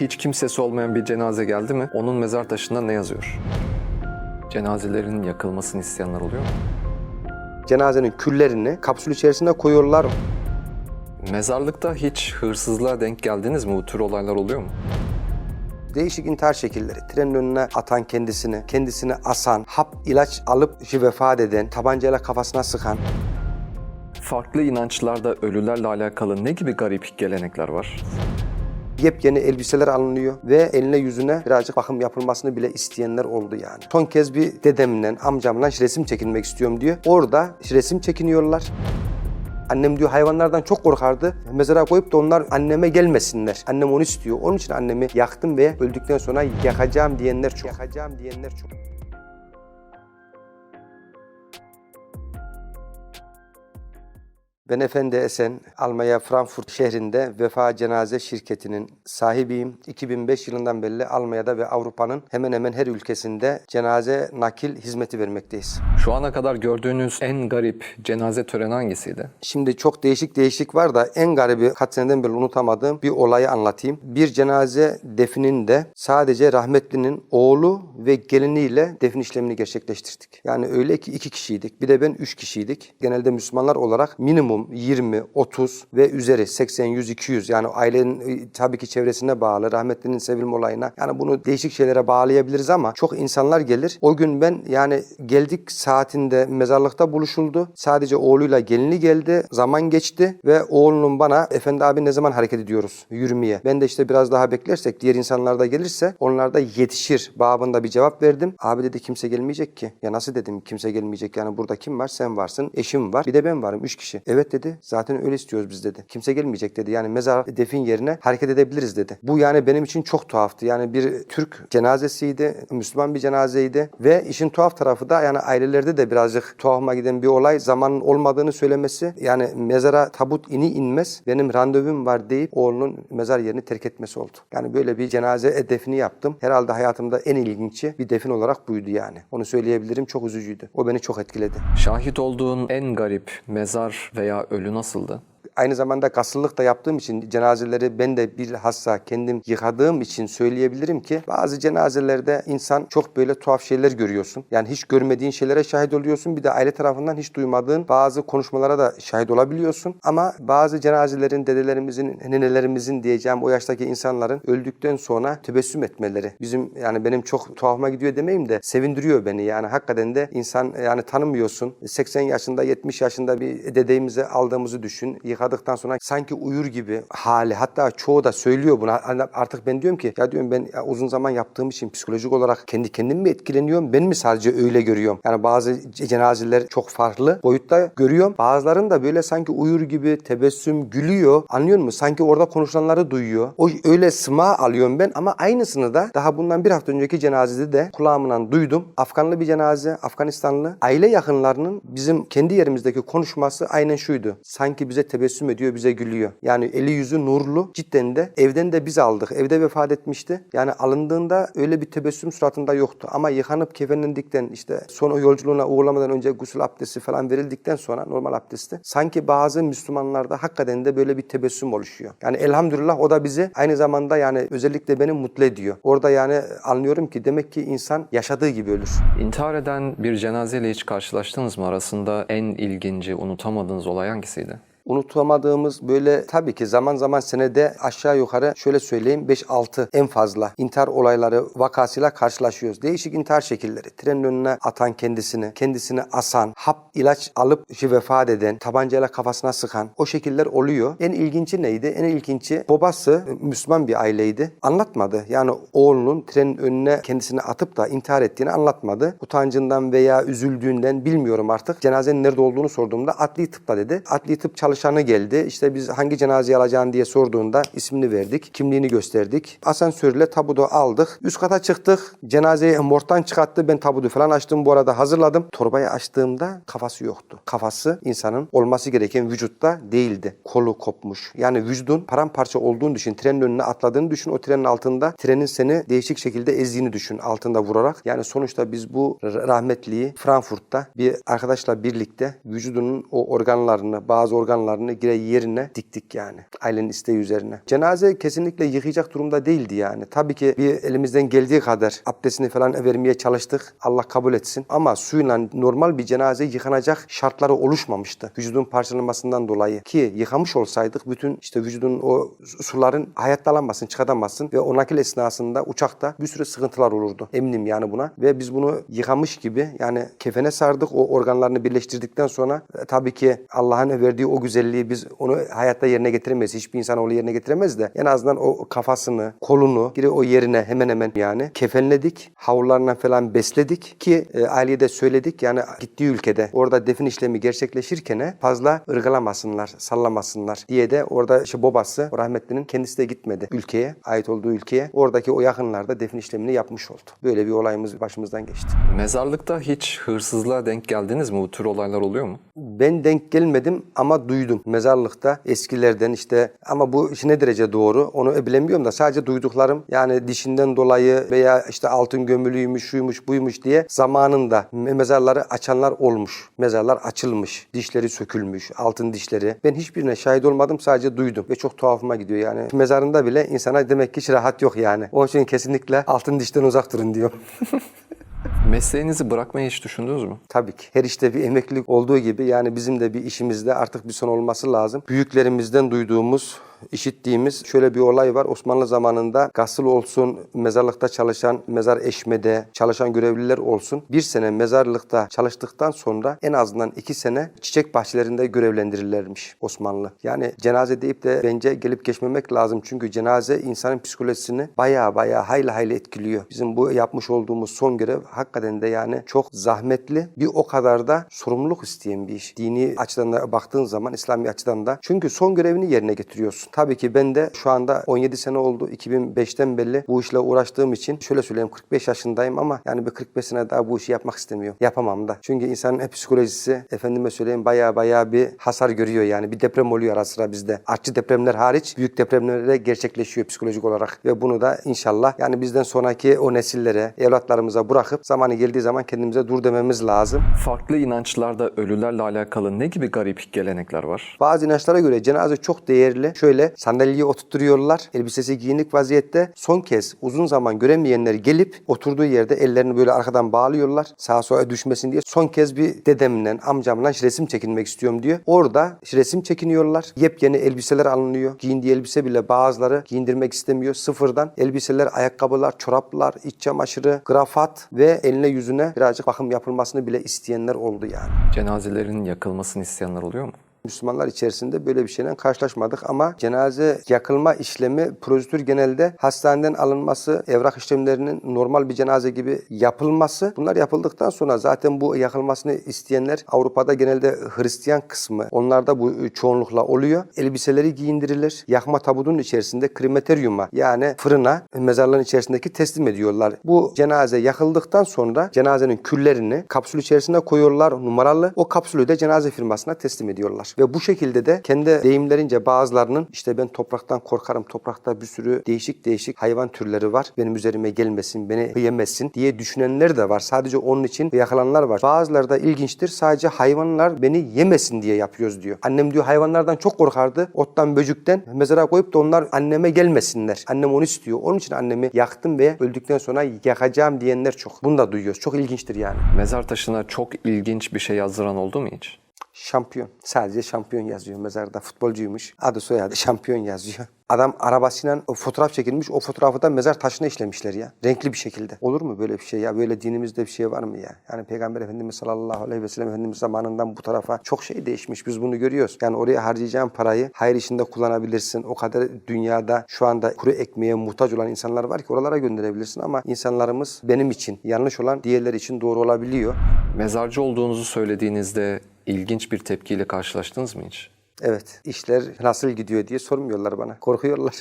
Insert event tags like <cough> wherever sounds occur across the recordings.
Hiç kimsesi olmayan bir cenaze geldi mi onun mezar taşında ne yazıyor? Cenazelerin yakılmasını isteyenler oluyor mu? Cenazenin küllerini kapsül içerisinde koyuyorlar. Mezarlıkta hiç hırsızlığa denk geldiniz mi? Bu tür olaylar oluyor mu? Değişik intihar şekilleri. Trenin önüne atan kendisini, kendisini asan, hap ilaç alıp vefat eden, tabancayla kafasına sıkan. Farklı inançlarda ölülerle alakalı ne gibi garip gelenekler var? Yepyeni elbiseler alınıyor ve eline yüzüne birazcık bakım yapılmasını bile isteyenler oldu yani. Son kez bir dedemle, amcamla resim çekinmek istiyorum diyor. Orada resim çekiniyorlar. Annem diyor hayvanlardan çok korkardı. Mezara koyup da onlar anneme gelmesinler. Annem onu istiyor. Onun için annemi yaktım ve öldükten sonra yakacağım diyenler çok. Yakacağım diyenler çok. Ben Efendi Esen, Almanya Frankfurt şehrinde Vefa Cenaze Şirketi'nin sahibiyim. 2005 yılından beri Almanya'da ve Avrupa'nın hemen hemen her ülkesinde cenaze nakil hizmeti vermekteyiz. Şu ana kadar gördüğünüz en garip cenaze töreni hangisiydi? Şimdi çok değişik değişik var da en garibi kaç seneden beri unutamadığım bir olayı anlatayım. Bir cenaze defininde sadece rahmetlinin oğlu ve geliniyle defin işlemini gerçekleştirdik. Yani öyle ki iki kişiydik. Bir de ben üç kişiydik. Genelde Müslümanlar olarak minimum 20, 30 ve üzeri 80, 100, 200 yani ailenin e, tabii ki çevresine bağlı, rahmetlinin sevilme olayına. Yani bunu değişik şeylere bağlayabiliriz ama çok insanlar gelir. O gün ben yani geldik saatinde mezarlıkta buluşuldu. Sadece oğluyla gelini geldi. Zaman geçti ve oğlunun bana efendi abi ne zaman hareket ediyoruz yürümeye. Ben de işte biraz daha beklersek diğer insanlar da gelirse onlar da yetişir babında bir cevap verdim. Abi dedi kimse gelmeyecek ki. Ya nasıl dedim kimse gelmeyecek yani burada kim var sen varsın eşim var bir de ben varım üç kişi. Evet dedi zaten öyle istiyoruz biz dedi. Kimse gelmeyecek dedi yani mezar defin yerine hareket edebiliriz dedi. Bu yani benim için çok tuhaftı. Yani bir Türk cenazesiydi, Müslüman bir cenazeydi ve işin tuhaf tarafı da yani ailelerde de birazcık tuhafıma giden bir olay zamanın olmadığını söylemesi. Yani mezara tabut ini inmez benim randevum var deyip oğlunun mezar yerini terk etmesi oldu. Yani böyle bir cenaze defini yaptım. Herhalde hayatımda en ilginci bir defin olarak buydu yani. Onu söyleyebilirim çok üzücüydü. O beni çok etkiledi. Şahit olduğun en garip mezar veya ölü nasıldı? Aynı zamanda gasıllık da yaptığım için cenazeleri ben de bilhassa kendim yıkadığım için söyleyebilirim ki bazı cenazelerde insan çok böyle tuhaf şeyler görüyorsun. Yani hiç görmediğin şeylere şahit oluyorsun. Bir de aile tarafından hiç duymadığın bazı konuşmalara da şahit olabiliyorsun. Ama bazı cenazelerin, dedelerimizin, nenelerimizin diyeceğim o yaştaki insanların öldükten sonra tebessüm etmeleri. Bizim yani benim çok tuhafıma gidiyor demeyeyim de sevindiriyor beni. Yani hakikaten de insan yani tanımıyorsun. 80 yaşında 70 yaşında bir dedemizi aldığımızı düşün. Yıkadıktan sonra sanki uyur gibi hali. Hatta çoğu da söylüyor bunu. Hani Artık ben diyorum ki ya diyorum ben uzun zaman yaptığım için psikolojik olarak kendi kendim mi etkileniyorum? Ben mi sadece öyle görüyorum? Yani bazı ce- cenazeler çok farklı boyutta görüyorum. Bazılarının da böyle sanki uyur gibi tebessüm gülüyor. Anlıyor musun? Sanki orada konuşulanları duyuyor. O öyle sıma alıyorum ben ama aynısını da daha bundan bir hafta önceki cenazede de kulağımdan duydum. Afganlı bir cenaze, Afganistanlı. Aile yakınlarının bizim kendi yerimizdeki konuşması aynen şuydu. Sanki bize tebessüm ediyor, bize gülüyor. Yani eli yüzü nurlu. Cidden de evden de biz aldık. Evde vefat etmişti. Yani alındığında öyle bir tebessüm suratında yoktu. Ama yıkanıp kefenlendikten işte son o yolculuğuna uğurlamadan önce gusül abdesti falan verildikten sonra normal abdesti sanki bazı Müslümanlarda hakikaten de böyle bir tebessüm oluşuyor. Yani elhamdülillah o da bizi aynı zamanda yani özellikle beni mutlu ediyor. Orada yani anlıyorum ki demek ki insan yaşadığı gibi ölür. İntihar eden bir cenazeyle hiç karşılaştınız mı? Arasında en ilginci, unutamadığınız olay hangisiydi? Unutamadığımız böyle tabii ki zaman zaman senede aşağı yukarı şöyle söyleyeyim 5-6 en fazla intihar olayları vakasıyla karşılaşıyoruz. Değişik intihar şekilleri. Trenin önüne atan kendisini, kendisini asan, hap ilaç alıp vefat eden, tabancayla kafasına sıkan o şekiller oluyor. En ilginci neydi? En ilginci babası Müslüman bir aileydi. Anlatmadı. Yani oğlunun trenin önüne kendisini atıp da intihar ettiğini anlatmadı. Utancından veya üzüldüğünden bilmiyorum artık. Cenazenin nerede olduğunu sorduğumda adli tıpta dedi. Adli tıp çalışanı geldi. İşte biz hangi cenazeyi alacağını diye sorduğunda ismini verdik. Kimliğini gösterdik. Asansörle tabudu aldık. Üst kata çıktık. Cenazeyi morgdan çıkarttı. Ben tabudu falan açtım. Bu arada hazırladım. Torbayı açtığımda kafası yoktu. Kafası insanın olması gereken vücutta değildi. Kolu kopmuş. Yani vücudun paramparça olduğunu düşün. Trenin önüne atladığını düşün. O trenin altında trenin seni değişik şekilde ezdiğini düşün altında vurarak. Yani sonuçta biz bu rahmetliyi Frankfurt'ta bir arkadaşla birlikte vücudunun o organlarını, bazı organlarını organlarını gire yerine diktik yani. Ailenin isteği üzerine. Cenaze kesinlikle yıkayacak durumda değildi yani. Tabii ki bir elimizden geldiği kadar abdestini falan vermeye çalıştık. Allah kabul etsin. Ama suyla normal bir cenaze yıkanacak şartları oluşmamıştı. Vücudun parçalanmasından dolayı. Ki yıkamış olsaydık bütün işte vücudun o suların hayatta alamazsın, çıkartamazsın ve o nakil esnasında uçakta bir sürü sıkıntılar olurdu. Eminim yani buna. Ve biz bunu yıkamış gibi yani kefene sardık. O organlarını birleştirdikten sonra e, tabii ki Allah'ın verdiği o güzelliği biz onu hayatta yerine getiremeyiz. Hiçbir insan onu yerine getiremez de en azından o kafasını, kolunu geri o yerine hemen hemen yani kefenledik. Havlularla falan besledik ki e, aileye de söyledik yani gittiği ülkede orada defin işlemi gerçekleşirken fazla ırgalamasınlar, sallamasınlar diye de orada işte babası rahmetlinin kendisi de gitmedi ülkeye, ait olduğu ülkeye. Oradaki o yakınlarda defin işlemini yapmış oldu. Böyle bir olayımız başımızdan geçti. Mezarlıkta hiç hırsızlığa denk geldiniz mi? Bu tür olaylar oluyor mu? Ben denk gelmedim ama duydum. Mezarlıkta eskilerden işte ama bu ne derece doğru onu bilemiyorum da sadece duyduklarım yani dişinden dolayı veya işte altın gömülüymüş, şuymuş, buymuş diye zamanında me- mezarları açanlar olmuş. Mezarlar açılmış, dişleri sökülmüş, altın dişleri. Ben hiçbirine şahit olmadım sadece duydum ve çok tuhafıma gidiyor yani. Mezarında bile insana demek ki hiç rahat yok yani. Onun için kesinlikle altın dişten uzak durun diyor. <laughs> Mesleğinizi bırakmayı hiç düşündünüz mü? Tabii ki. Her işte bir emeklilik olduğu gibi yani bizim de bir işimizde artık bir son olması lazım. Büyüklerimizden duyduğumuz işittiğimiz şöyle bir olay var. Osmanlı zamanında gasıl olsun, mezarlıkta çalışan, mezar eşmede çalışan görevliler olsun. Bir sene mezarlıkta çalıştıktan sonra en azından iki sene çiçek bahçelerinde görevlendirilirlermiş Osmanlı. Yani cenaze deyip de bence gelip geçmemek lazım. Çünkü cenaze insanın psikolojisini baya baya hayli hayli etkiliyor. Bizim bu yapmış olduğumuz son görev hakikaten de yani çok zahmetli bir o kadar da sorumluluk isteyen bir iş. Dini açıdan da baktığın zaman İslami açıdan da. Çünkü son görevini yerine getiriyorsun. Tabii ki ben de şu anda 17 sene oldu. 2005'ten belli bu işle uğraştığım için şöyle söyleyeyim 45 yaşındayım ama yani bir 45 sene daha bu işi yapmak istemiyorum. Yapamam da. Çünkü insanın hep psikolojisi efendime söyleyeyim baya baya bir hasar görüyor yani. Bir deprem oluyor ara sıra bizde. Artçı depremler hariç büyük depremler de gerçekleşiyor psikolojik olarak. Ve bunu da inşallah yani bizden sonraki o nesillere, evlatlarımıza bırakıp zamanı geldiği zaman kendimize dur dememiz lazım. Farklı inançlarda ölülerle alakalı ne gibi garip gelenekler var? Bazı inançlara göre cenaze çok değerli. Şöyle sandalyeye oturtturuyorlar. Elbisesi giyinik vaziyette. Son kez uzun zaman göremeyenler gelip oturduğu yerde ellerini böyle arkadan bağlıyorlar. Sağa sola düşmesin diye. Son kez bir dedemle, amcamla resim çekinmek istiyorum diyor. Orada resim çekiniyorlar. Yepyeni elbiseler alınıyor. Giyindiği elbise bile bazıları giyindirmek istemiyor. Sıfırdan elbiseler, ayakkabılar, çoraplar, iç çamaşırı, grafat ve eline yüzüne birazcık bakım yapılmasını bile isteyenler oldu yani. Cenazelerin yakılmasını isteyenler oluyor mu? Müslümanlar içerisinde böyle bir şeyle karşılaşmadık ama cenaze yakılma işlemi prosedür genelde hastaneden alınması, evrak işlemlerinin normal bir cenaze gibi yapılması. Bunlar yapıldıktan sonra zaten bu yakılmasını isteyenler Avrupa'da genelde Hristiyan kısmı. Onlarda bu çoğunlukla oluyor. Elbiseleri giyindirilir. Yakma tabudunun içerisinde kremateryuma yani fırına mezarlığın içerisindeki teslim ediyorlar. Bu cenaze yakıldıktan sonra cenazenin küllerini kapsül içerisine koyuyorlar numaralı. O kapsülü de cenaze firmasına teslim ediyorlar. Ve bu şekilde de kendi deyimlerince bazılarının işte ben topraktan korkarım. Toprakta bir sürü değişik değişik hayvan türleri var. Benim üzerime gelmesin, beni yemesin diye düşünenler de var. Sadece onun için yakalanlar var. Bazıları da ilginçtir. Sadece hayvanlar beni yemesin diye yapıyoruz diyor. Annem diyor hayvanlardan çok korkardı. Ottan, böcükten mezara koyup da onlar anneme gelmesinler. Annem onu istiyor. Onun için annemi yaktım ve öldükten sonra yakacağım diyenler çok. Bunu da duyuyoruz. Çok ilginçtir yani. Mezar taşına çok ilginç bir şey yazdıran oldu mu hiç? Şampiyon. Sadece şampiyon yazıyor mezarda. Futbolcuymuş. Adı soyadı şampiyon yazıyor. Adam arabasıyla fotoğraf çekilmiş. O fotoğrafı da mezar taşına işlemişler ya. Renkli bir şekilde. Olur mu böyle bir şey ya? Böyle dinimizde bir şey var mı ya? Yani Peygamber Efendimiz sallallahu aleyhi ve sellem Efendimiz zamanından bu tarafa çok şey değişmiş. Biz bunu görüyoruz. Yani oraya harcayacağın parayı hayır işinde kullanabilirsin. O kadar dünyada şu anda kuru ekmeğe muhtaç olan insanlar var ki oralara gönderebilirsin ama insanlarımız benim için yanlış olan diğerleri için doğru olabiliyor. Mezarcı olduğunuzu söylediğinizde ilginç bir tepkiyle karşılaştınız mı hiç? Evet. işler nasıl gidiyor diye sormuyorlar bana. Korkuyorlar.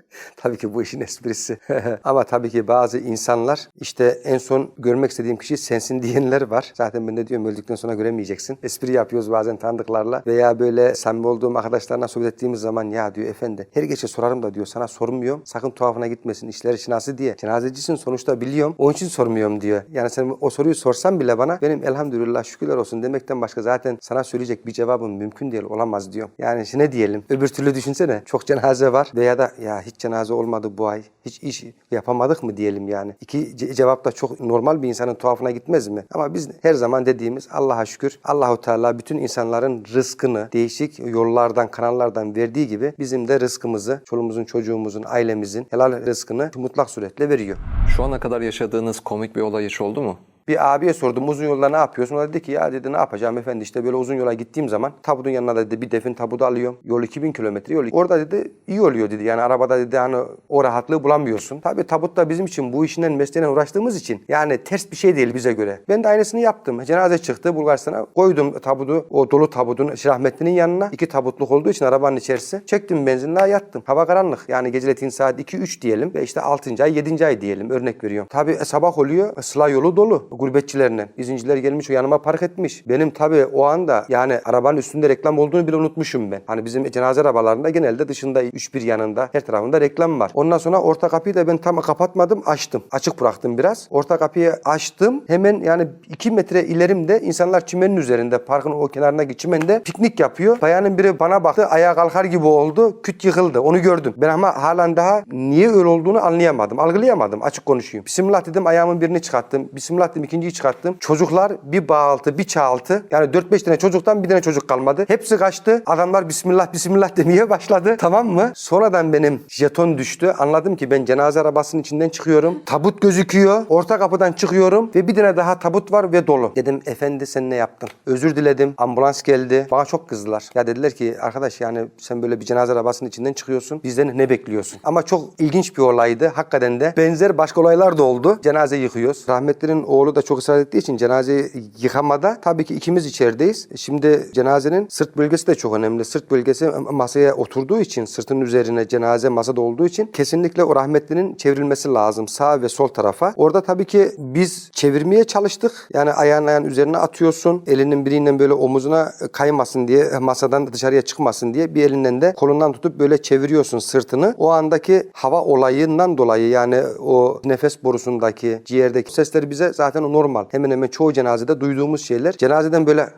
<laughs> tabii ki bu işin esprisi. <laughs> Ama tabii ki bazı insanlar işte en son görmek istediğim kişi sensin diyenler var. Zaten ben de diyorum öldükten sonra göremeyeceksin. Espri yapıyoruz bazen tanıdıklarla veya böyle samimi olduğum arkadaşlarla sohbet ettiğimiz zaman ya diyor efendi her gece sorarım da diyor sana sormuyorum. Sakın tuhafına gitmesin işler için nasıl diye. Cenazecisin sonuçta biliyorum. Onun için sormuyorum diyor. Yani sen o soruyu sorsan bile bana benim elhamdülillah şükürler olsun demekten başka zaten sana söyleyecek bir cevabım mümkün değil olamaz diyor. Yani ne diyelim öbür türlü düşünsene çok cenaze var veya da ya hiç cenaze olmadı bu ay hiç iş yapamadık mı diyelim yani. İki ce- cevap da çok normal bir insanın tuhafına gitmez mi? Ama biz her zaman dediğimiz Allah'a şükür Allahu Teala bütün insanların rızkını değişik yollardan kanallardan verdiği gibi bizim de rızkımızı çoluğumuzun çocuğumuzun ailemizin helal rızkını mutlak suretle veriyor. Şu ana kadar yaşadığınız komik bir olay hiç oldu mu? Bir abiye sordum uzun yolda ne yapıyorsun? O da dedi ki ya dedi ne yapacağım efendi işte böyle uzun yola gittiğim zaman tabutun yanına dedi bir defin tabutu alıyorum. Yol 2000 kilometre yol. Orada dedi iyi oluyor dedi. Yani arabada dedi hani o rahatlığı bulamıyorsun. Tabii tabut da bizim için bu işinden mesleğine uğraştığımız için yani ters bir şey değil bize göre. Ben de aynısını yaptım. Cenaze çıktı Bulgaristan'a. Koydum tabutu o dolu tabutun rahmetlinin yanına. iki tabutluk olduğu için arabanın içerisi. Çektim benzinliğe yattım. Hava karanlık. Yani geceletin saat 2-3 diyelim ve işte 6. ay 7. ay diyelim örnek veriyorum. Tabii sabah oluyor sıla yolu dolu gurbetçilerine. İzinciler gelmiş yanıma park etmiş. Benim tabii o anda yani arabanın üstünde reklam olduğunu bile unutmuşum ben. Hani bizim cenaze arabalarında genelde dışında 3-1 yanında her tarafında reklam var. Ondan sonra orta kapıyı da ben tam kapatmadım açtım. Açık bıraktım biraz. Orta kapıyı açtım. Hemen yani 2 metre ilerimde insanlar çimenin üzerinde parkın o kenarındaki çimende piknik yapıyor. Bayanın biri bana baktı ayağa kalkar gibi oldu. Küt yıkıldı. Onu gördüm. Ben ama halen daha niye öyle olduğunu anlayamadım. Algılayamadım açık konuşayım. Bismillah dedim ayağımın birini çıkarttım. Bismillah dedim ikinciyi çıkarttım. Çocuklar bir bağaltı bir çağaltı. Yani 4-5 tane çocuktan bir tane çocuk kalmadı. Hepsi kaçtı. Adamlar Bismillah Bismillah <laughs> demeye başladı. Tamam mı? Sonradan benim jeton düştü. Anladım ki ben cenaze arabasının içinden çıkıyorum. Tabut gözüküyor. Orta kapıdan çıkıyorum ve bir tane daha tabut var ve dolu. Dedim efendi sen ne yaptın? Özür diledim. Ambulans geldi. Bana çok kızdılar. Ya dediler ki arkadaş yani sen böyle bir cenaze arabasının içinden çıkıyorsun. Bizden ne bekliyorsun? Ama çok ilginç bir olaydı. Hakikaten de benzer başka olaylar da oldu. Cenaze yıkıyoruz. Rahmetlerin oğlu da çok ısrar ettiği için cenazeyi yıkamada tabii ki ikimiz içerideyiz. Şimdi cenazenin sırt bölgesi de çok önemli. Sırt bölgesi masaya oturduğu için sırtın üzerine cenaze masada olduğu için kesinlikle o rahmetlinin çevrilmesi lazım sağ ve sol tarafa. Orada tabii ki biz çevirmeye çalıştık. Yani ayağın ayağın üzerine atıyorsun. Elinin biriyle böyle omuzuna kaymasın diye masadan dışarıya çıkmasın diye bir elinden de kolundan tutup böyle çeviriyorsun sırtını. O andaki hava olayından dolayı yani o nefes borusundaki ciğerdeki sesleri bize zaten o normal. Hemen hemen çoğu cenazede duyduğumuz şeyler. Cenazeden böyle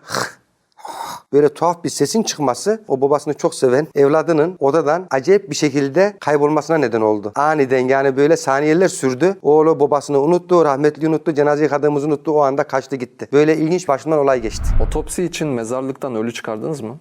<laughs> böyle tuhaf bir sesin çıkması o babasını çok seven evladının odadan acayip bir şekilde kaybolmasına neden oldu. Aniden yani böyle saniyeler sürdü. Oğlu babasını unuttu, rahmetli unuttu, cenaze yıkadığımızı unuttu. O anda kaçtı gitti. Böyle ilginç başından olay geçti. Otopsi için mezarlıktan ölü çıkardınız mı?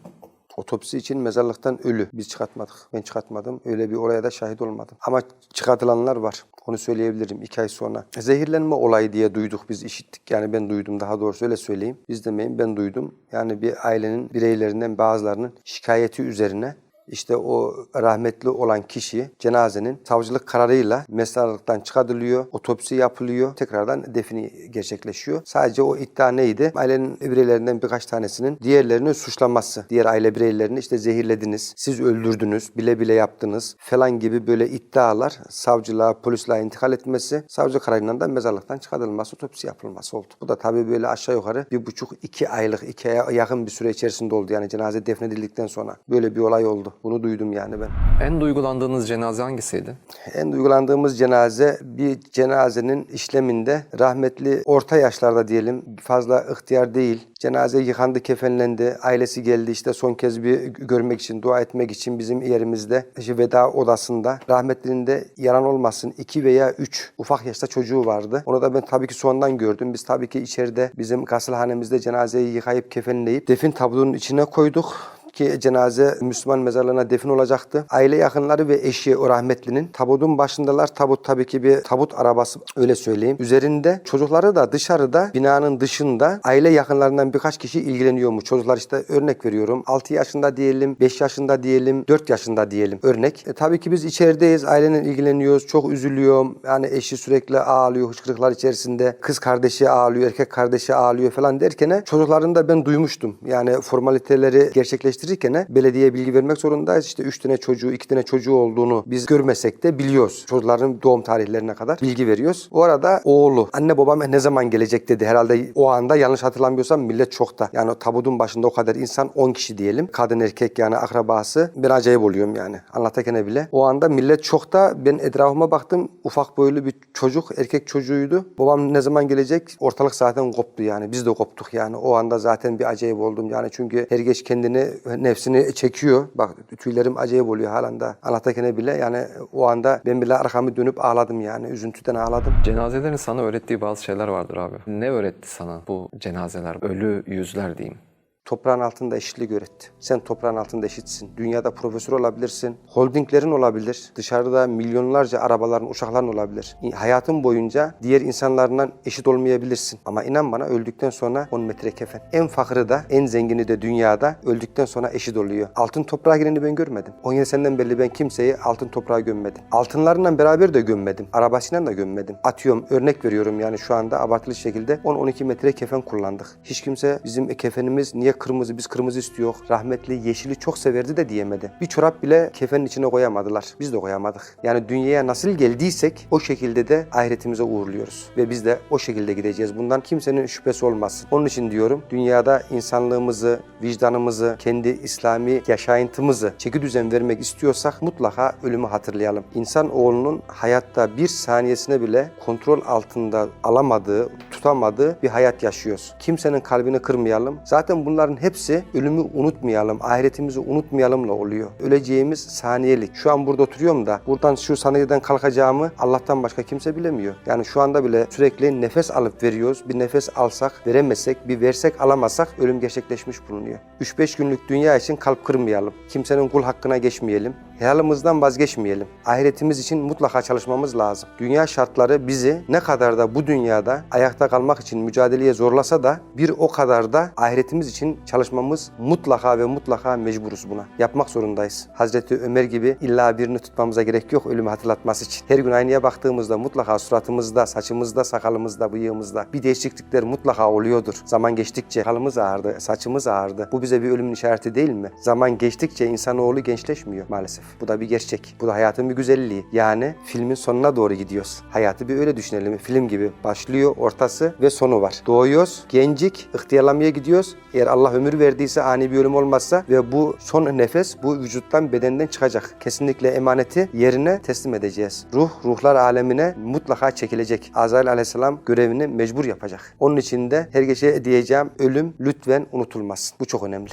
Otopsi için mezarlıktan ölü. Biz çıkartmadık. Ben çıkartmadım. Öyle bir olaya da şahit olmadım. Ama çıkartılanlar var. Onu söyleyebilirim iki ay sonra. Zehirlenme olayı diye duyduk biz işittik. Yani ben duydum daha doğrusu öyle söyleyeyim. Biz demeyin ben duydum. Yani bir ailenin bireylerinden bazılarının şikayeti üzerine işte o rahmetli olan kişi cenazenin savcılık kararıyla mezarlıktan çıkartılıyor, otopsi yapılıyor, tekrardan defini gerçekleşiyor. Sadece o iddia neydi? Ailenin bireylerinden birkaç tanesinin diğerlerini suçlaması. Diğer aile bireylerini işte zehirlediniz, siz öldürdünüz, bile bile yaptınız falan gibi böyle iddialar savcılığa, polisliğe intikal etmesi, savcı kararıyla da mezarlıktan çıkartılması, otopsi yapılması oldu. Bu da tabii böyle aşağı yukarı bir buçuk, iki aylık, iki aya yakın bir süre içerisinde oldu. Yani cenaze defnedildikten sonra böyle bir olay oldu. Bunu duydum yani ben. En duygulandığınız cenaze hangisiydi? En duygulandığımız cenaze bir cenazenin işleminde rahmetli orta yaşlarda diyelim fazla ihtiyar değil. Cenaze yıkandı, kefenlendi. Ailesi geldi işte son kez bir görmek için, dua etmek için bizim yerimizde işte veda odasında. Rahmetlinin de yalan olmasın iki veya üç ufak yaşta çocuğu vardı. Onu da ben tabii ki sondan gördüm. Biz tabii ki içeride bizim gasılhanemizde cenazeyi yıkayıp kefenleyip defin tabutunun içine koyduk ki cenaze Müslüman mezarlığına defin olacaktı. Aile yakınları ve eşi o rahmetlinin tabutun başındalar. Tabut tabii ki bir tabut arabası öyle söyleyeyim. Üzerinde çocukları da dışarıda binanın dışında aile yakınlarından birkaç kişi ilgileniyormuş. Çocuklar işte örnek veriyorum 6 yaşında diyelim, 5 yaşında diyelim, 4 yaşında diyelim örnek. E, tabii ki biz içerideyiz, ailenin ilgileniyoruz. Çok üzülüyorum. Yani eşi sürekli ağlıyor hıçkırıklar içerisinde. Kız kardeşi ağlıyor, erkek kardeşi ağlıyor falan derken çocukların da ben duymuştum. Yani formaliteleri gerçekleştirmek gerçekleştirirken belediyeye bilgi vermek zorundayız. İşte 3 tane çocuğu, 2 tane çocuğu olduğunu biz görmesek de biliyoruz. Çocukların doğum tarihlerine kadar bilgi veriyoruz. O arada oğlu anne babam ne zaman gelecek dedi. Herhalde o anda yanlış hatırlamıyorsam millet çok da. Yani o tabutun başında o kadar insan 10 kişi diyelim. Kadın erkek yani akrabası. Ben acayip oluyorum yani anlatakene bile. O anda millet çok da ben etrafıma baktım. Ufak boylu bir çocuk erkek çocuğuydu. Babam ne zaman gelecek? Ortalık zaten koptu yani. Biz de koptuk yani. O anda zaten bir acayip oldum yani. Çünkü herkes kendini nefsini çekiyor. Bak tüylerim acayip oluyor halen de anlatakene bile. Yani o anda ben bile arkamı dönüp ağladım yani. Üzüntüden ağladım. Cenazelerin sana öğrettiği bazı şeyler vardır abi. Ne öğretti sana bu cenazeler, ölü yüzler diyeyim? Toprağın altında eşitlik öğretti. Sen toprağın altında eşitsin. Dünyada profesör olabilirsin. Holdinglerin olabilir. Dışarıda milyonlarca arabaların, uçakların olabilir. Hayatın boyunca diğer insanlarla eşit olmayabilirsin. Ama inan bana öldükten sonra 10 metre kefen. En fakırı da en zengini de dünyada öldükten sonra eşit oluyor. Altın toprağa gireni ben görmedim. 17 seneden belli ben kimseyi altın toprağa gömmedim. Altınlarla beraber de gömmedim. Arabasıyla da gömmedim. Atıyorum örnek veriyorum yani şu anda abartılı şekilde 10-12 metre kefen kullandık. Hiç kimse bizim kefenimiz niye kırmızı biz kırmızı istiyor. Rahmetli yeşili çok severdi de diyemedi. Bir çorap bile kefenin içine koyamadılar. Biz de koyamadık. Yani dünyaya nasıl geldiysek o şekilde de ahiretimize uğurluyoruz. Ve biz de o şekilde gideceğiz. Bundan kimsenin şüphesi olmaz. Onun için diyorum dünyada insanlığımızı, vicdanımızı, kendi İslami yaşayıntımızı çeki düzen vermek istiyorsak mutlaka ölümü hatırlayalım. İnsan oğlunun hayatta bir saniyesine bile kontrol altında alamadığı, tutamadığı bir hayat yaşıyoruz. Kimsenin kalbini kırmayalım. Zaten bunların hepsi ölümü unutmayalım, ahiretimizi unutmayalımla oluyor. Öleceğimiz saniyelik. Şu an burada oturuyorum da buradan şu saniyeden kalkacağımı Allah'tan başka kimse bilemiyor. Yani şu anda bile sürekli nefes alıp veriyoruz. Bir nefes alsak, veremezsek, bir versek alamazsak ölüm gerçekleşmiş bulunuyor. 3-5 günlük dünya için kalp kırmayalım. Kimsenin kul hakkına geçmeyelim. Helalımızdan vazgeçmeyelim. Ahiretimiz için mutlaka çalışmamız lazım. Dünya şartları bizi ne kadar da bu dünyada ayakta kalmak için mücadeleye zorlasa da bir o kadar da ahiretimiz için çalışmamız mutlaka ve mutlaka mecburuz buna. Yapmak zorundayız. Hazreti Ömer gibi illa birini tutmamıza gerek yok ölümü hatırlatması için. Her gün aynaya baktığımızda mutlaka suratımızda, saçımızda, sakalımızda, bıyığımızda bir değişiklikler mutlaka oluyordur. Zaman geçtikçe sakalımız ağardı, saçımız ağardı. Bu bize bir ölümün işareti değil mi? Zaman geçtikçe insanoğlu gençleşmiyor maalesef. Bu da bir gerçek. Bu da hayatın bir güzelliği. Yani filmin sonuna doğru gidiyoruz. Hayatı bir öyle düşünelim. Film gibi başlıyor, ortası ve sonu var. Doğuyoruz, gencik, ihtiyarlamaya gidiyoruz. Eğer Allah ömür verdiyse ani bir ölüm olmazsa ve bu son nefes bu vücuttan bedenden çıkacak. Kesinlikle emaneti yerine teslim edeceğiz. Ruh ruhlar alemine mutlaka çekilecek. Azrail aleyhisselam görevini mecbur yapacak. Onun için de her gece diyeceğim ölüm lütfen unutulmasın. Bu çok önemli.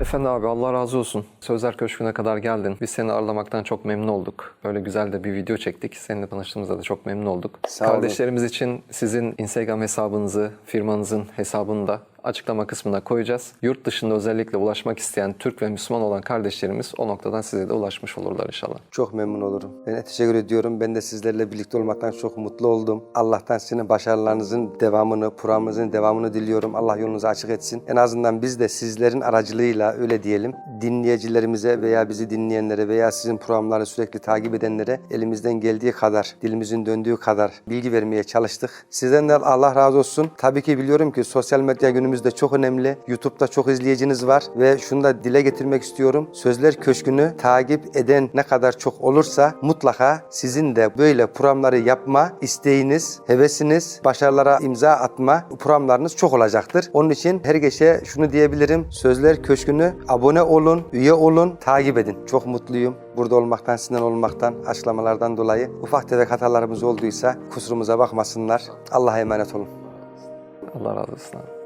Efendi abi Allah razı olsun. Sözler Köşkü'ne kadar geldin. Biz seni ağırlamaktan çok memnun olduk. Böyle güzel de bir video çektik. Seninle tanıştığımızda da çok memnun olduk. Sağ olun. Kardeşlerimiz için sizin Instagram hesabınızı, firmanızın hesabını da açıklama kısmına koyacağız. Yurt dışında özellikle ulaşmak isteyen Türk ve Müslüman olan kardeşlerimiz o noktadan size de ulaşmış olurlar inşallah. Çok memnun olurum. Ben teşekkür ediyorum. Ben de sizlerle birlikte olmaktan çok mutlu oldum. Allah'tan sizin başarılarınızın devamını, programınızın devamını diliyorum. Allah yolunuzu açık etsin. En azından biz de sizlerin aracılığıyla öyle diyelim dinleyicilerimize veya bizi dinleyenlere veya sizin programları sürekli takip edenlere elimizden geldiği kadar, dilimizin döndüğü kadar bilgi vermeye çalıştık. Sizden de Allah razı olsun. Tabii ki biliyorum ki sosyal medya günümüzde çok önemli. YouTube'da çok izleyiciniz var ve şunu da dile getirmek istiyorum. Sözler Köşkü'nü takip eden ne kadar çok olursa mutlaka sizin de böyle programları yapma isteğiniz, hevesiniz, başarılara imza atma programlarınız çok olacaktır. Onun için her geçe şunu diyebilirim. Sözler Köşkü'nü abone olun, üye olun, takip edin. Çok mutluyum. Burada olmaktan, sizden olmaktan, açıklamalardan dolayı ufak tefek hatalarımız olduysa kusurumuza bakmasınlar. Allah'a emanet olun. Allah razı olsun.